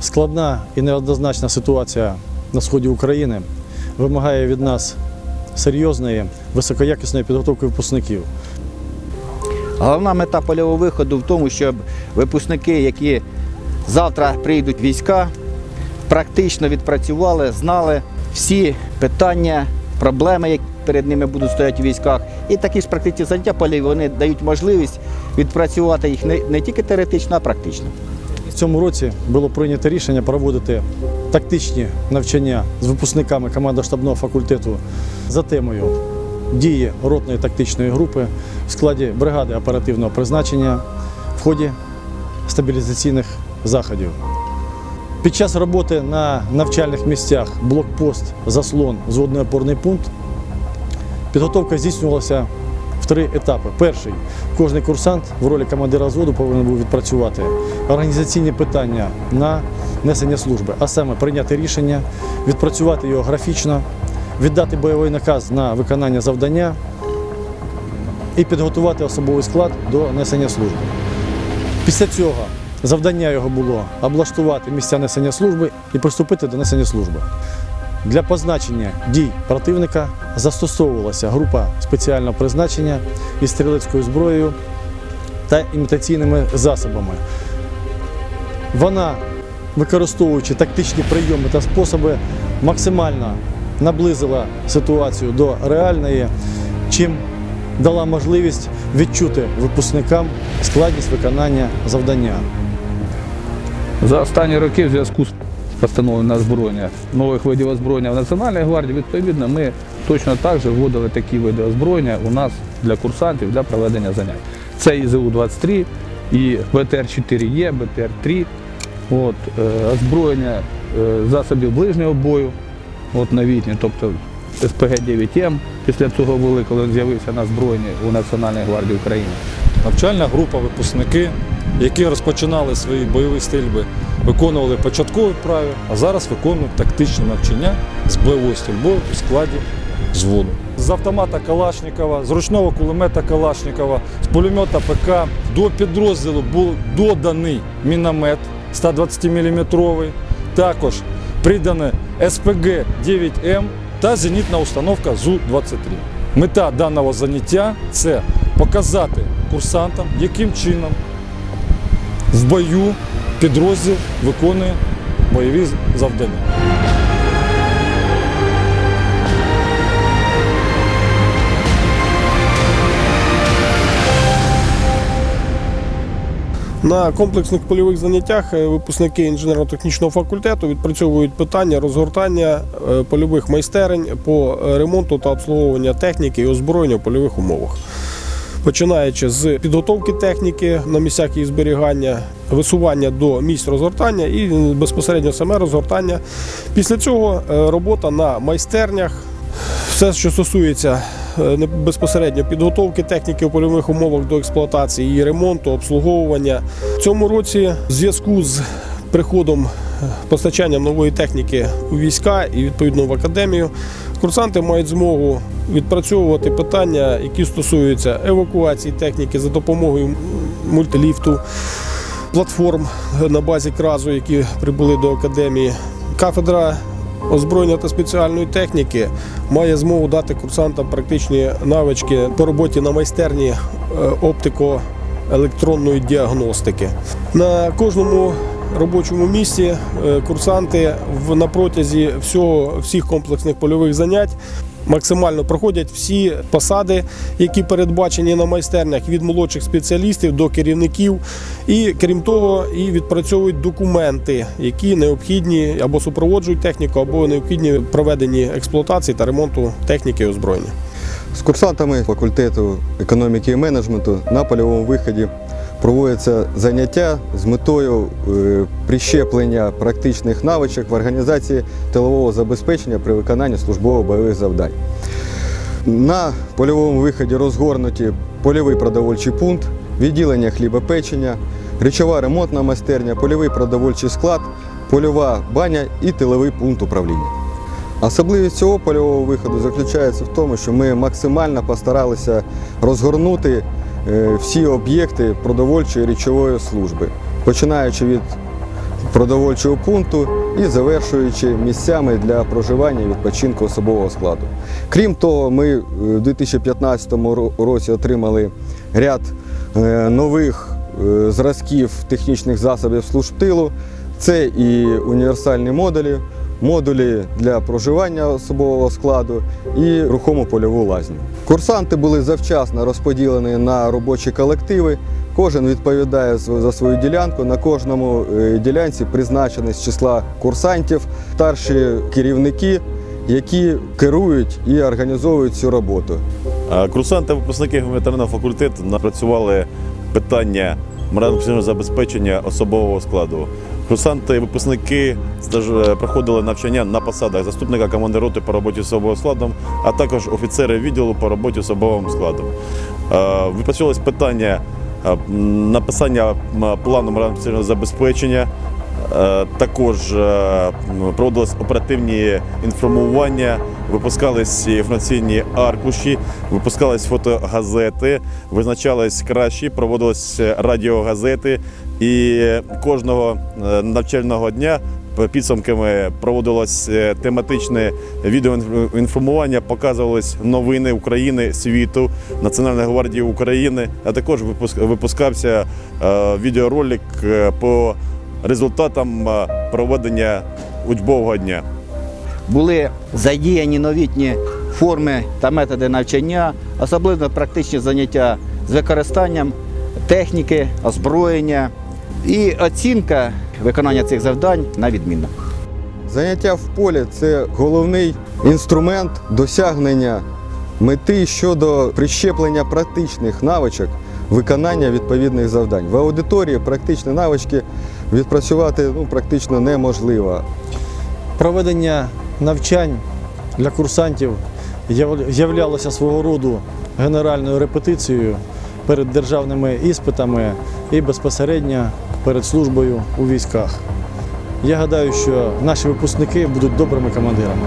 Складна і неоднозначна ситуація на сході України вимагає від нас серйозної, високоякісної підготовки випускників. Головна мета польового виходу в тому, щоб випускники, які завтра прийдуть в війська, практично відпрацювали, знали всі питання, проблеми, які перед ними будуть стояти у військах. І такі ж практичні заняття польові вони дають можливість відпрацювати їх не тільки теоретично, а практично. Цьому році було прийнято рішення проводити тактичні навчання з випускниками командно-штабного факультету за темою дії ротної тактичної групи в складі бригади оперативного призначення в ході стабілізаційних заходів. Під час роботи на навчальних місцях блокпост, заслон, зводний опорний пункт підготовка здійснювалася три етапи. Перший кожний курсант в ролі командира взводу повинен був відпрацювати організаційні питання на несення служби, а саме прийняти рішення, відпрацювати його графічно, віддати бойовий наказ на виконання завдання і підготувати особовий склад до несення служби. Після цього завдання його було облаштувати місця несення служби і приступити до несення служби. Для позначення дій противника застосовувалася група спеціального призначення із стрілецькою зброєю та імітаційними засобами. Вона, використовуючи тактичні прийоми та способи, максимально наблизила ситуацію до реальної, чим дала можливість відчути випускникам складність виконання завдання. За останні роки в зв'язку з постановою на озброєння нових видів озброєння в Національній гвардії, відповідно, ми точно так же вводили такі види озброєння у нас для курсантів для проведення занять. Це і ЗУ-23, і БТР-4Е, БТР-3, от, е, озброєння е, засобів ближнього бою, от новітні, тобто СПГ-9М. Після цього були, коли він з'явився на збройні у Національній гвардії України. Навчальна група випускники, які розпочинали свої бойові стрільби, виконували початкові вправи, а зараз виконують тактичні навчання з бойовою стрільбою у складі взводу. З автомата Калашникова, з ручного кулемета Калашникова, з пулемета ПК до підрозділу був доданий міномет 120 мм, також придане СПГ 9М та зенітна установка ЗУ-23. Мета даного заняття це показати курсантам, яким чином в бою підрозділ виконує бойові завдання. На комплексних польових заняттях е, випускники інженерно-технічного факультету відпрацьовують питання розгортання е, польових майстерень по е, ремонту та обслуговування техніки і озброєння в польових умовах. Починаючи з підготовки техніки на місцях її зберігання, висування до місць розгортання і безпосередньо саме розгортання. Після цього е, робота на майстернях, все, що стосується е, безпосередньо підготовки техніки у польових умовах до експлуатації, її ремонту, обслуговування. В цьому році в зв'язку з приходом е, постачанням нової техніки у війська і відповідно в академію, курсанти мають змогу відпрацьовувати питання, які стосуються евакуації техніки за допомогою мультиліфту, платформ на базі кразу, які прибули до академії. Кафедра озброєння та спеціальної техніки має змогу дати курсантам практичні навички по роботі на майстерні е, оптико-електронної діагностики. На кожному робочому місці е, курсанти на протязі всього всіх комплексних польових занять. Максимально проходять всі посади, які передбачені на майстернях від молодших спеціалістів до керівників, і крім того, і відпрацьовують документи, які необхідні або супроводжують техніку, або необхідні проведенні експлуатації та ремонту техніки і озброєння. З курсантами факультету економіки і менеджменту на польовому виході проводяться заняття з метою е, прищеплення практичних навичок в організації тилового забезпечення при виконанні службово-бойових завдань. На польовому виході розгорнуті польовий продовольчий пункт, відділення хлібопечення, речова ремонтна майстерня, польовий продовольчий склад, польова баня і тиловий пункт управління. Особливість цього польового виходу заключається в тому, що ми максимально постаралися розгорнути всі об'єкти продовольчої річової служби, починаючи від продовольчого пункту і завершуючи місцями для проживання і відпочинку особового складу. Крім того, ми е, в 2015 році отримали ряд е, нових е, зразків технічних засобів служб тилу. Це і універсальні модулі, модулі для проживання особового складу і рухому польову лазню. Курсанти були завчасно розподілені на робочі колективи. Кожен відповідає за свою ділянку. На кожному е, ділянці призначені з числа курсантів старші керівники, які керують і організовують цю роботу. Курсанти, випускники гуманітарного факультету напрацювали питання морально забезпечення особового складу. Курсанти, випускники стаж- проходили навчання на посадах заступника команди роти по роботі особовим складом, а також офіцери відділу по роботі особовим складом. Е, Випрацьовувалось питання е, написання плану морально забезпечення. Е, Також е, проводились оперативні інформування, випускались інформаційні аркуші, випускались фотогазети, визначались кращі, проводились радіогазети. І кожного е, навчального дня підсумками проводилось е, тематичне відеоінформування, показувались новини України, світу, Національної гвардії України, а також випуск- випускався е, відеоролик по результатам проведення учбового дня. Були задіяні новітні форми та методи навчання, особливо практичні заняття з використанням техніки, озброєння і оцінка виконання цих завдань на відмінно. Заняття в полі це головний інструмент досягнення мети щодо прищеплення практичних навичок виконання відповідних завдань. В аудиторії практичні навички відпрацювати ну, практично неможливо. Проведення навчань для курсантів являлося свого роду генеральною репетицією перед державними іспитами і безпосередньо перед службою у військах. Я гадаю, що наші випускники будуть добрими командирами.